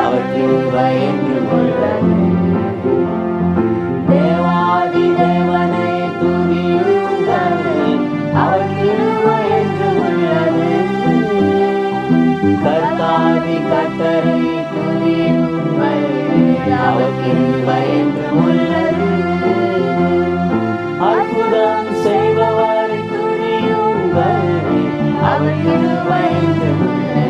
அவற்றின் பயன்று கொள்வது தேவாதி தேவனை துதியுங்கள் அவற்றின் பயன்று கொள்வது கர்த்தாதி கத்தரை துதியுங்கள் அவற்றின் பயன்று உள்ளது உள்ளது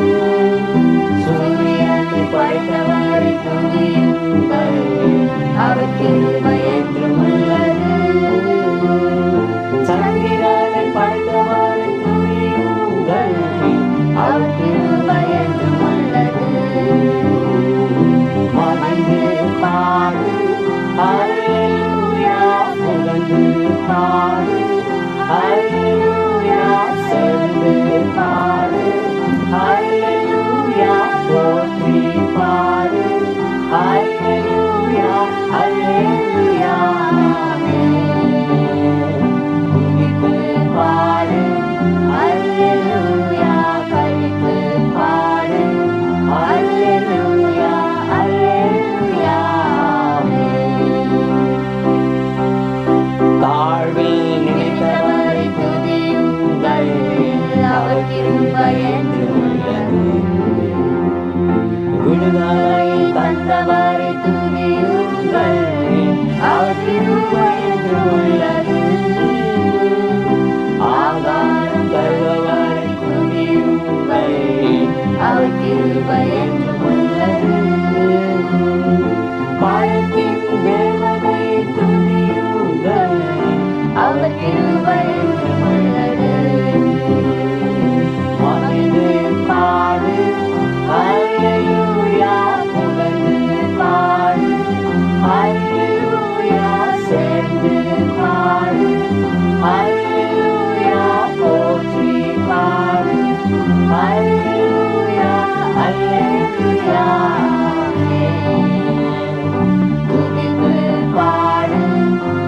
Mary. போக்கிரும் பயந்து உள்ளது விடுதலை தந்தவரை துணியுங்கள் அவர் திருப்பயந்து உள்ளது ஆகாரம் தருபவரை துணியுங்கள்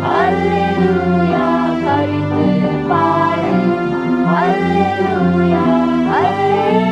Hallelujah, Hallelujah.